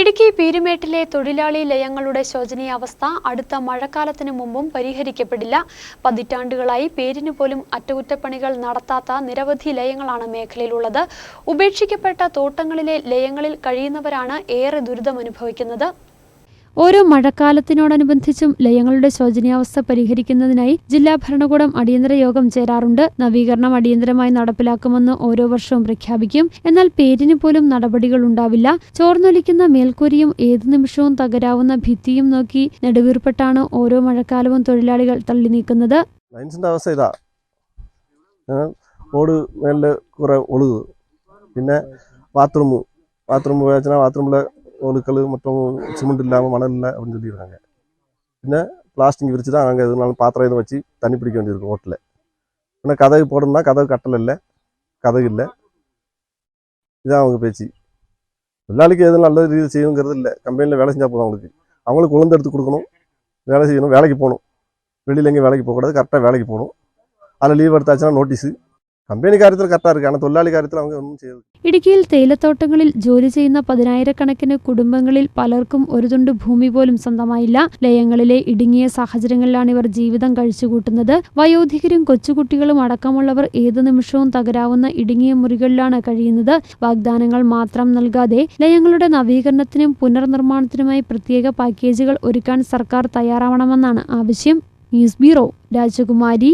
ഇടുക്കി പീരുമേട്ടിലെ തൊഴിലാളി ലയങ്ങളുടെ ശോചനീയാവസ്ഥ അടുത്ത മഴക്കാലത്തിനു മുമ്പും പരിഹരിക്കപ്പെടില്ല. പതിറ്റാണ്ടുകളായി പേരിന് പോലും അറ്റകുറ്റപ്പണികൾ നടത്താത്ത നിരവധി ലയങ്ങളാണ് മേഖലയിലുള്ളത്. ഉപേക്ഷിക്കപ്പെട്ട തോട്ടങ്ങളിലെ ലയങ്ങളിൽ കഴിയുന്നവരാണ് ഏറെ ദുരിതമനുഭവിക്കുന്നത്. ഓരോ മഴക്കാലത്തിനോടനുബന്ധിച്ചും ലയങ്ങളുടെ ശോചനീയാവസ്ഥ പരിഹരിക്കുന്നതിനായി ജില്ലാ ഭരണകൂടം അടിയന്തര യോഗം ചേരാറുണ്ട്. നവീകരണം അടിയന്തരമായി നടപ്പിലാക്കുമെന്ന് ഓരോ വർഷവും പ്രഖ്യാപിക്കും. എന്നാൽ പേരിന് പോലും നടപടികൾ ഉണ്ടാവില്ല. ചോർന്നൊലിക്കുന്ന മേൽക്കൂരയും ഏതു നിമിഷവും തകരാവുന്ന ഭിത്തിയും നോക്കി നെടുവീർപ്പെട്ടാണ് ഓരോ മഴക്കാലവും തൊഴിലാളികൾ തള്ളി നീക്കുന്നത് ഓട് ഒളുകു പിന്നെ ബാത്റൂം ബാത്റൂമിലെ அணுக்கள் மற்றும் சிமெண்ட் இல்லாமல் மணல் இல்லை அப்படின்னு சொல்லியிருக்காங்க. பின்ன பிளாஸ்டிக் விரித்து தான் அங்கே எதுனாலும் பாத்திரம் எதுவும் வச்சு தண்ணி பிடிக்க வேண்டியிருக்கும் ஹோட்டலில் ஆனால் கதவு போடணும்னா கதவு கட்டலை இல்லை. கதவு இல்லை. இதுதான் அவங்க பேச்சு. தொழிலாளிக்கு எதுவும் நல்ல ரீதியாக செய்யணுங்கிறது இல்லை. கம்பெனியில் வேலை செஞ்சால் போதும் அவங்களுக்கு. அவங்களுக்கு உளுந்து எடுத்து கொடுக்கணும். வேலை செய்யணும் வேலைக்கு போகணும். வெளியில் எங்கேயும் வேலைக்கு போகக்கூடாது. கரெக்டாக வேலைக்கு போகணும். அதில் லீவ் எடுத்தாச்சுன்னா நோட்டீஸு കമ്പനി കാര്യത്തിൽ കറക്റ്റാ തൊഴിലാളി കാര്യത്തിൽ ഒന്നും ചെയ്തു ഇടുക്കിയിൽ തേയിലത്തോട്ടങ്ങളിൽ ജോലി ചെയ്യുന്ന പതിനായിരക്കണക്കിന് കുടുംബങ്ങളിൽ പലർക്കും ഒരു തുണ്ട് ഭൂമി പോലും സ്വന്തമായില്ല. ലയങ്ങളിലെ ഇടുങ്ങിയ സാഹചര്യങ്ങളിലാണ് ഇവർ ജീവിതം കഴിച്ചുകൂട്ടുന്നത്. വയോധികരും കൊച്ചുകുട്ടികളും അടക്കമുള്ളവർ ഏതു നിമിഷവും തകരാവുന്ന ഇടുങ്ങിയ മുറികളിലാണ് കഴിയുന്നത്. വാഗ്ദാനങ്ങൾ മാത്രം നൽകാതെ ലയങ്ങളുടെ നവീകരണത്തിനും പുനർനിർമ്മാണത്തിനുമായി പ്രത്യേക പാക്കേജുകൾ ഒരുക്കാൻ സർക്കാർ തയ്യാറാവണമെന്നാണ് ആവശ്യം. ന്യൂസ് ബ്യൂറോ രാജകുമാരി.